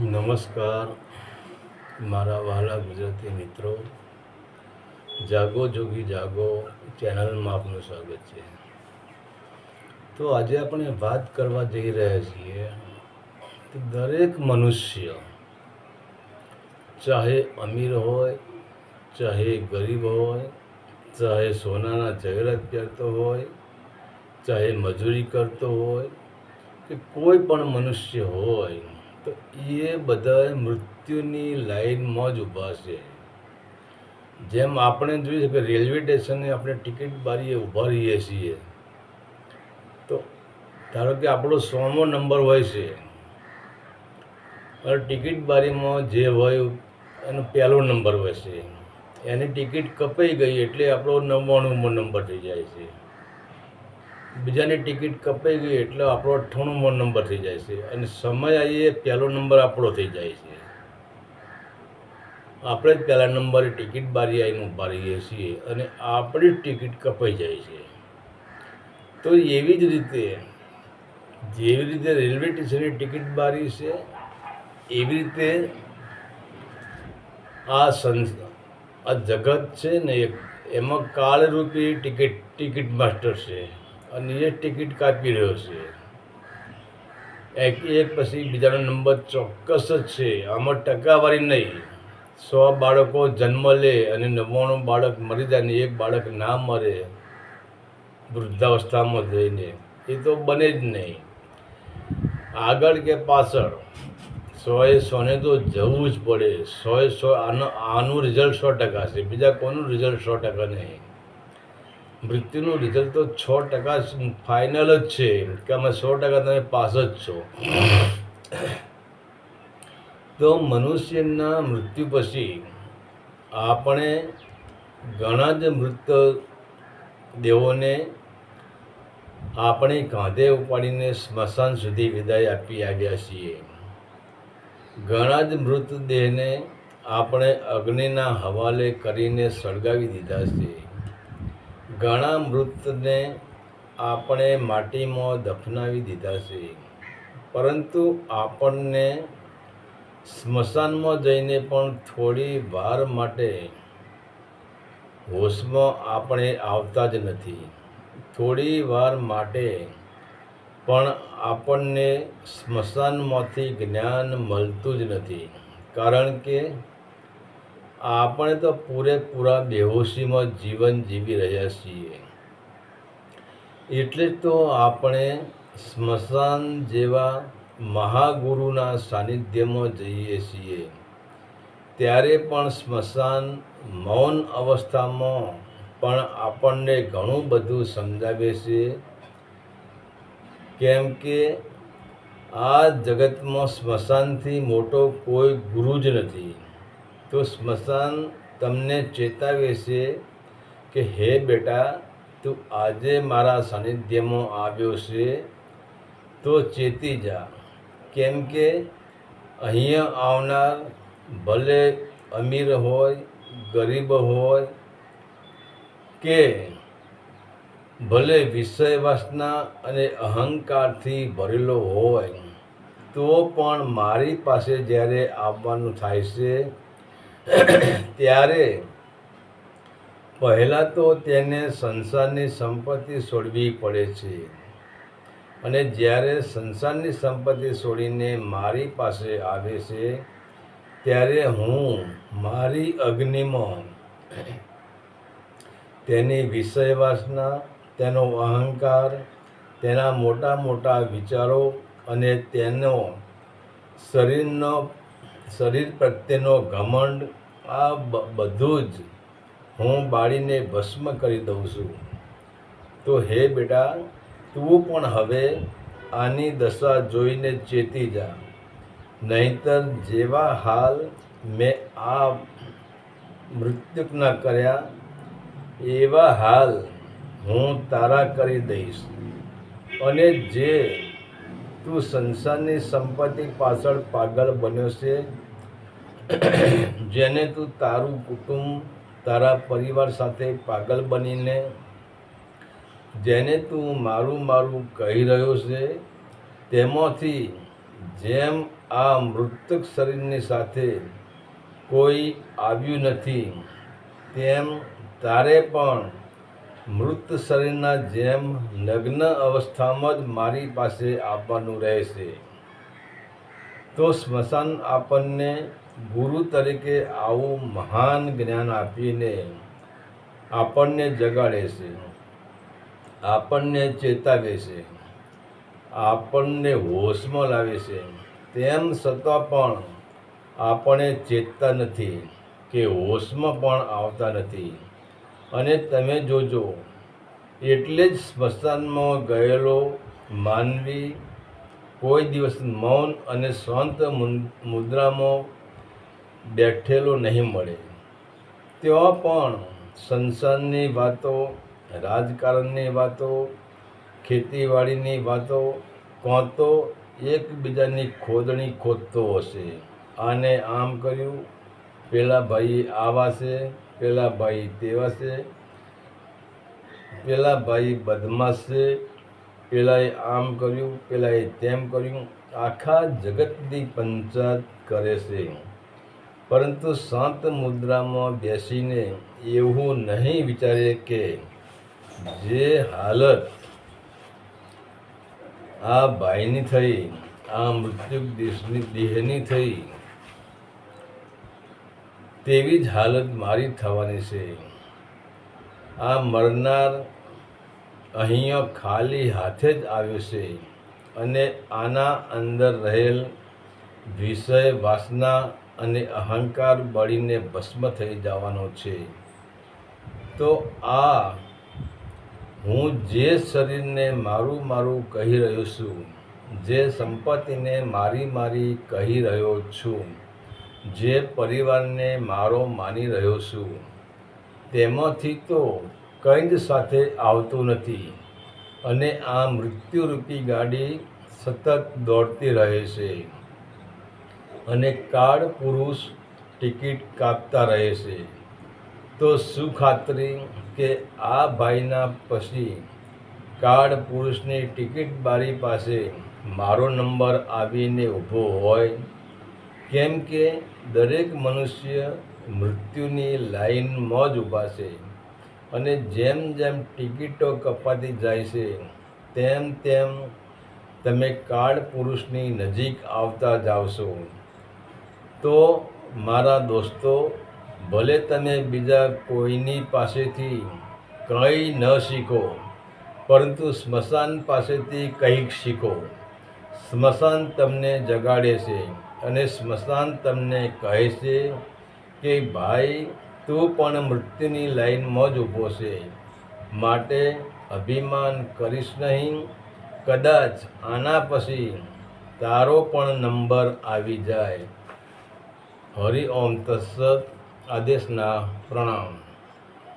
નમસ્કાર. મારા વહાલા ગુજરાતી મિત્રો, જાગો જોગી જાગો ચેનલમાં આપનું સ્વાગત છે. તો આજે આપણે વાત કરવા જઈ રહ્યા છીએ કે દરેક મનુષ્ય, ચાહે અમીર હોય, ચાહે ગરીબ હોય, ચાહે સોનાના જહેરત પહેરતો હોય, ચાહે મજૂરી કરતો હોય, કે કોઈ પણ મનુષ્ય હોય તો એ બધા મૃત્યુની લાઈનમાં જ ઊભા છે. જેમ આપણે જોઈએ છે કે રેલવે સ્ટેશને આપણે ટિકિટ બારીએ ઊભા રહીએ છીએ, તો ધારો કે આપણો સોમો નંબર હોય છે અને ટિકિટ બારીમાં જે હોય એનો પહેલો નંબર હોય છે. એની ટિકિટ કપાઈ ગઈ એટલે આપણો નવ્વાણુંમો નંબર થઈ જાય છે. બીજાની ટિકિટ કપાઈ ગઈ એટલે આપણો અઠ્ઠાણુંમો નંબર થઈ જાય છે. અને સમય આવીએ પહેલો નંબર આપણો થઈ જાય છે. આપણે જ પહેલા નંબરે ટિકિટ બારી આવીને ઊભા રહીએ છીએ અને આપણી જ ટિકિટ કપાઈ જાય છે. તો એવી જ રીતે, જેવી રીતે રેલવે સ્ટેશનની ટિકિટ બારી છે, એવી રીતે આ સંસ, આ જગત છે ને એમાં કાળરૂપી ટિકિટ ટિકિટ માસ્ટર છે. અને એ ટિકિટ કાપી રહ્યો છે. એક એક પછી બીજાનો નંબર ચોક્કસ જ છે. આમાં ટકાવારી નહીં. સો બાળકો જન્મ લે અને નવ્વાણું બાળક મરી જાય ને એક બાળક ના મરે વૃદ્ધાવસ્થામાં જઈને. એ તો બને જ નહીં. આગળ કે પાછળ, સોએ સોને તો જવું જ પડે. સોએ સો આનો, આનું રિઝલ્ટ સો ટકા છે. બીજા કોનું રિઝલ્ટ સો ટકા નહીં? મૃત્યુનું રિઝલ્ટ તો છ ટકા ફાઇનલ જ છે કે અમે સો ટકા તમે પાસ જ છો. તો મનુષ્યના મૃત્યુ પછી આપણે ઘણા જ મૃત દેવોને આપણે કાંધે ઉપાડીને સ્મશાન સુધી વિદાય આપી આવ્યા છીએ. ઘણા જ મૃતદેહને આપણે અગ્નિના હવાલે કરીને સળગાવી દીધા છે. ઘણા મૃતને આપણે માટીમાં દફનાવી દીધા છે. પરંતુ આપણને સ્મશાનમાં જઈને પણ થોડી વાર માટે હોશમાં આપણે આવતા જ નથી. થોડી વાર માટે પણ આપણને સ્મશાનમાંથી જ્ઞાન મળતું જ નથી. કારણ કે આપણે તો પૂરેપૂરા બેહોશીમાં જીવન જીવી રહ્યા છીએ. એટલે તો આપણે સ્મશાન જેવા મહાગુરુના સાનિધ્યમાં જઈએ છીએ. ત્યારે પણ સ્મશાન મૌન અવસ્થામાં પણ આપણને ઘણું બધું સમજાવે છે. કેમ કે આ જગતમાં સ્મશાનથી મોટો કોઈ ગુરુ જ નથી. તો સ્મશાન તમને ચેતાવે છે કે, હે બેટા, તું આજે મારા સાનિધ્યમાં આવ્યો છે, તો ચેતી જા. કેમ કે અહીંયા આવનાર ભલે અમીર હોય, ગરીબ હોય કે ભલે વિષય વાસના અને અહંકારથી ભરેલો હોય, તો પણ મારી પાસે જ્યારે આવવાનું થાય છે ત્યારે પહેલાં તો તેને સંસારની સંપત્તિ છોડવી પડે છે. અને જ્યારે સંસારની સંપત્તિ છોડીને મારી પાસે આવે છે, ત્યારે હું મારી અગ્નિમાં તેની વિષય વાસના તેનો અહંકાર, તેના મોટા મોટા વિચારો અને તેનો શરીરનો શરીર પ્રત્યેનો ઘમંડ, આ બધું જ હું બાળીને ભસ્મ કરી દઉં છું. તો હે બેટા, તું પણ હવે આની દશા જોઈને ચેતી જા. નહીંતર જેવા હાલ મેં આ મૃત્યુકના કર્યા, એવા હાલ હું તારા કરી દઈશ. અને જે તું સંસારની સંપત્તિ પાછળ પાગલ બન્યો છે. જેને તું તારું કુટુંબ, તારા પરિવાર સાથે પાગલ બનીને, જેને તું મારું મારું કહી રહ્યો છે, તેમાંથી જેમ આ મૃતક શરીરની સાથે કોઈ આવ્યું નથી, તેમ તારે પણ મૃત શરીરના જેમ નગ્ન અવસ્થામાં જ મારી પાસે આવવાનું રહેશે. તો સ્મશાન આપણને ગુરુ તરીકે આવું મહાન જ્ઞાન આપીને આપણને જગાડે છે આપણને ચેતાવે છે આપણને હોશમાં લાવે છે તેમ છતાં પણ આપણે ચેતતા નથી કે હોશમાં પણ આવતા નથી. અને તમે જોજો, એટલે જ સ્મશાનમાં ગયેલો માનવી કોઈ દિવસ મૌન અને શાંત મુદ્રામાં બેઠેલો નહીં મળે. ત્યાં પણ સંસારની વાતો, રાજકારણની વાતો, ખેતીવાડીની વાતો કાં તો એકબીજાની ખોદણી ખોદતો હશે. આને આમ કર્યું પેલા ભાઈ આવા છે, પેલા ભાઈ તેવા છે, પેલા ભાઈ બદમાશ છે, પેલાએ આમ કર્યું, પેલાએ તેમ કર્યું, આખા જગતની પંચાયત કરે છે. પરંતુ શાંત મુદ્રામાં બેસીને એવું નહીં વિચારે કે જે હાલત આ ભાઈની થઈ, આ મૃત્યુ દેશની દેહની થઈ તેવી જ હાલત મારી થવાની છે. આ મરનાર અહીંયા ખાલી હાથે જ આવ્યો છે અને આના અંદર રહેલ વિષય, વાસના અને અહંકાર બળીને ભસ્મ થઈ જવાનો છે. તો આ હું જે શરીરને મારું મારું કહી રહ્યો છું, જે સંપત્તિને મારી મારી કહી રહ્યો છું જે પરિવારને મારો માની રહ્યો છું, તેમાંથી તો કંઈ જ સાથે આવતું નથી અને આ મૃત્યુરૂપી ગાડી સતત દોડતી રહે છે અને કાળ પુરુષ ટિકિટ કાપતા રહે છે. તો શું ખાતરી કે આ ભાઈના પછી કાળ પુરુષની ટિકિટ બારી પાસે મારો નંબર આવીને ઊભો હોય? કેમ કે દરેક મનુષ્ય મૃત્યુની લાઈનમાં જ ઊભા છે અને જેમ જેમ ટિકિટો કપાતી જાય છે, તેમ તેમ તમે કાળ પુરુષની નજીક આવતા જાવશો તો મારા દોસ્તો, ભલે તમે બીજા કોઈની પાસેથી કંઈ ન શીખો, પરંતુ સ્મશાન પાસેથી કંઈક શીખો. સ્મશાન તમને જગાડે છે. અને સ્મશાન તમને કહે છે કે, ભાઈ, તું પણ મૃત્યુની લાઈનમાં જ ઊભો છે. માટે અભિમાન કરીશ નહીં. કદાચ આના પછી તારો પણ નંબર આવી જાય. હરિ ઓમ તત્સત આદેશના પ્રણામ.